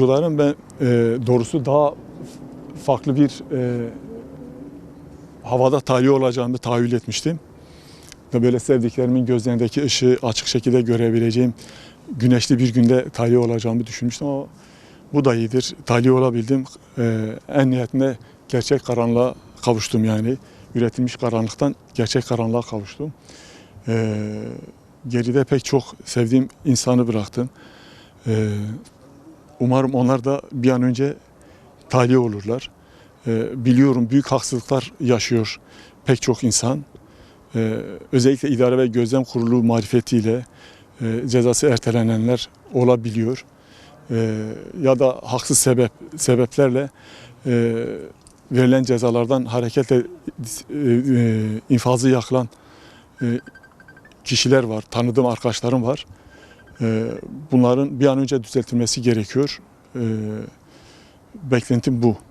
Bunların ben e, doğrusu daha farklı bir e, havada tahliye olacağını tahayyül etmiştim. Ve böyle sevdiklerimin gözlerindeki ışığı açık şekilde görebileceğim güneşli bir günde tahliye olacağımı düşünmüştüm ama bu da iyidir. Tahliye olabildim. E, en nihayetinde gerçek karanlığa kavuştum yani. Üretilmiş karanlıktan gerçek karanlığa kavuştum. E, geride pek çok sevdiğim insanı bıraktım. E, umarım onlar da bir an önce tahliye olurlar. E, biliyorum büyük haksızlıklar yaşıyor pek çok insan. E, özellikle idare ve gözlem kurulu marifetiyle e, cezası ertelenenler olabiliyor. E, ya da haksız sebep sebeplerle e, verilen cezalardan hareketle e, e, infazı yakılan e, kişiler var, tanıdığım arkadaşlarım var. Bunların bir an önce düzeltilmesi gerekiyor. Beklentim bu.